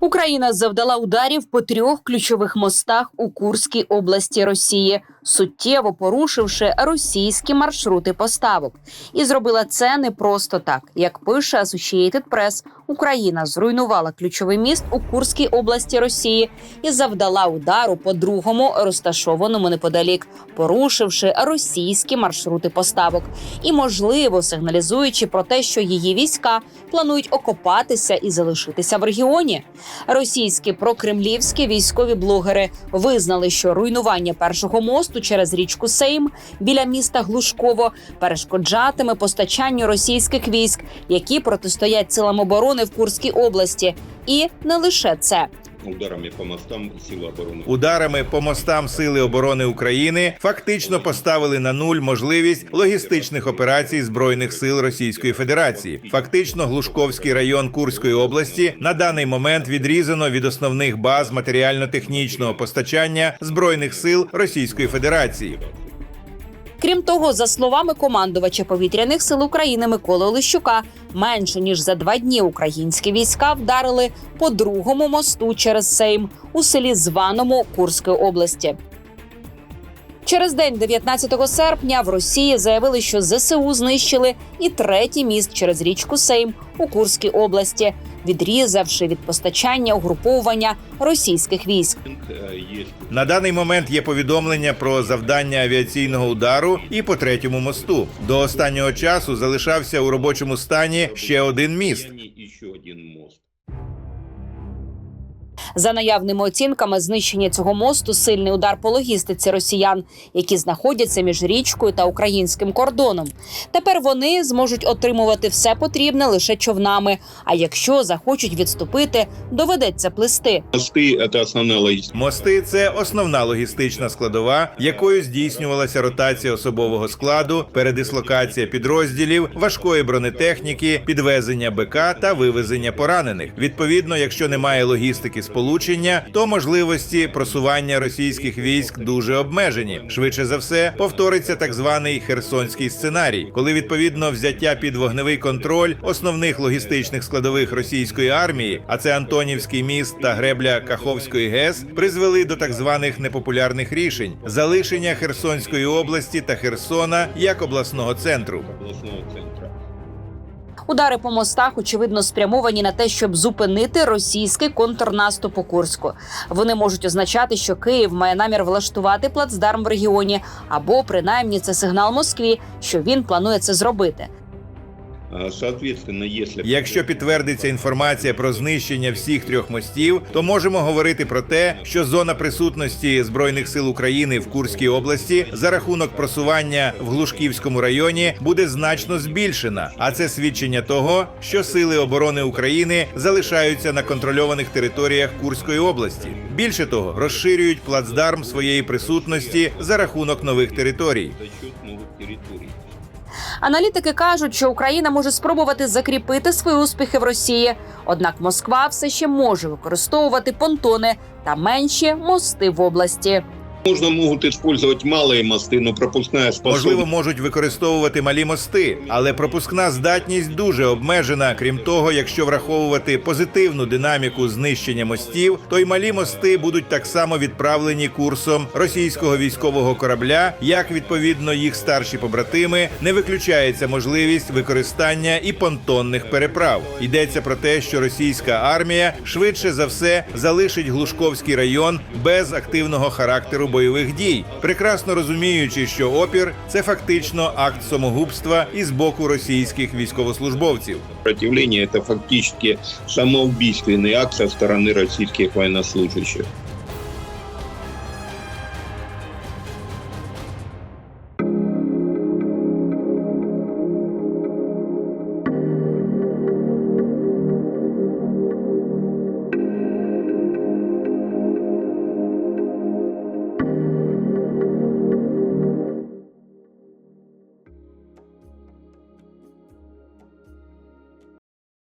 Україна завдала ударів по трьох ключових мостах у Курській області Росії, суттєво порушивши російські маршрути поставок. І зробила це не просто так. Як пише Associated Press, Україна зруйнувала ключовий міст у Курській області Росії і завдала удару по другому, розташованому неподалік, порушивши російські маршрути поставок і, можливо, сигналізуючи про те, що її війська планують окопатися і залишитися в регіоні. Російські прокремлівські військові блогери визнали, що руйнування першого мосту через річку Сейм біля міста Глушково перешкоджатиме постачанню російських військ, які протистоять силам оборони в Курській області. І не лише це. ударами по мостам силы обороны. Ударами по мостам Сили оборони України фактично поставили на нуль можливість логістичних операцій збройних сил Російської Федерації. Фактично, Глушковський район Курської області на даний момент відрізано від основних баз матеріально-технічного постачання збройних сил Російської Федерації. Крім того, за словами командувача повітряних сил України Миколи Олещука, менше ніж за два дні українські війська вдарили по другому мосту через Сейм у селі Званому Курської області. Через день, 19 серпня, в Росії заявили, що ЗСУ знищили і третій міст через річку Сейм у Курській області, відрізавши від постачання угруповування російських військ. На даний момент є повідомлення про завдання авіаційного удару і по третьому мосту. До останнього часу залишався у робочому стані ще один міст. За наявними оцінками, знищення цього мосту сильний удар по логістиці росіян, які знаходяться між річкою та українським кордоном. Тепер вони зможуть отримувати все потрібне лише човнами. А якщо захочуть відступити, доведеться плисти. Мосты это основная логистика. Мости це основна логістична складова, якою здійснювалася ротація особового складу, передислокація підрозділів, важкої бронетехніки, підвезення БК та вивезення поранених. Відповідно, якщо немає логістики сполучення, то можливості просування російських військ дуже обмежені. Швидше за все, повториться так званий херсонський сценарій, коли відповідно взяття під вогневий контроль основних логістичних складових російської армії, а це Антонівський міст та гребля Каховської ГЕС, призвели до так званих непопулярних рішень залишення Херсонської області та Херсона як обласного центру. Удари по мостах очевидно спрямовані на те, щоб зупинити російський контрнаступ у Курську. Вони можуть означати, що Київ має намір влаштувати плацдарм в регіоні, або принаймні це сигнал Москві, що він планує це зробити. Якщо підтвердиться інформація про знищення всіх трьох мостів, то можемо говорити про те, що зона присутності збройних сил України в Курській області за рахунок просування в Глушківському районі буде значно збільшена. А це свідчення того, що сили оборони України залишаються на контрольованих територіях Курської області. Більше того, розширюють плацдарм своєї присутності за рахунок нових територій. Аналітики кажуть, що Україна може спробувати закріпити свої успіхи в Росії. Однак Москва все ще може використовувати понтони та менші мости в області. Можно могут использовать малые мосты, но пропускная способность... Можливо, можуть використовувати малі мости, але пропускна здатність дуже обмежена. Крім того, якщо враховувати позитивну динаміку знищення мостів, то й малі мости будуть так само відправлені курсом російського військового корабля, як відповідно їх старші побратими, не виключається можливість використання і понтонних переправ. Йдеться про те, що російська армія швидше за все залишить Глушковський район без активного характеру бойових дій, прекрасно розуміючи, що опір це фактично акт самогубства із боку російських військовослужбовців. Сопротивление это фактически самоубийственный акт со стороны российских военнослужащих.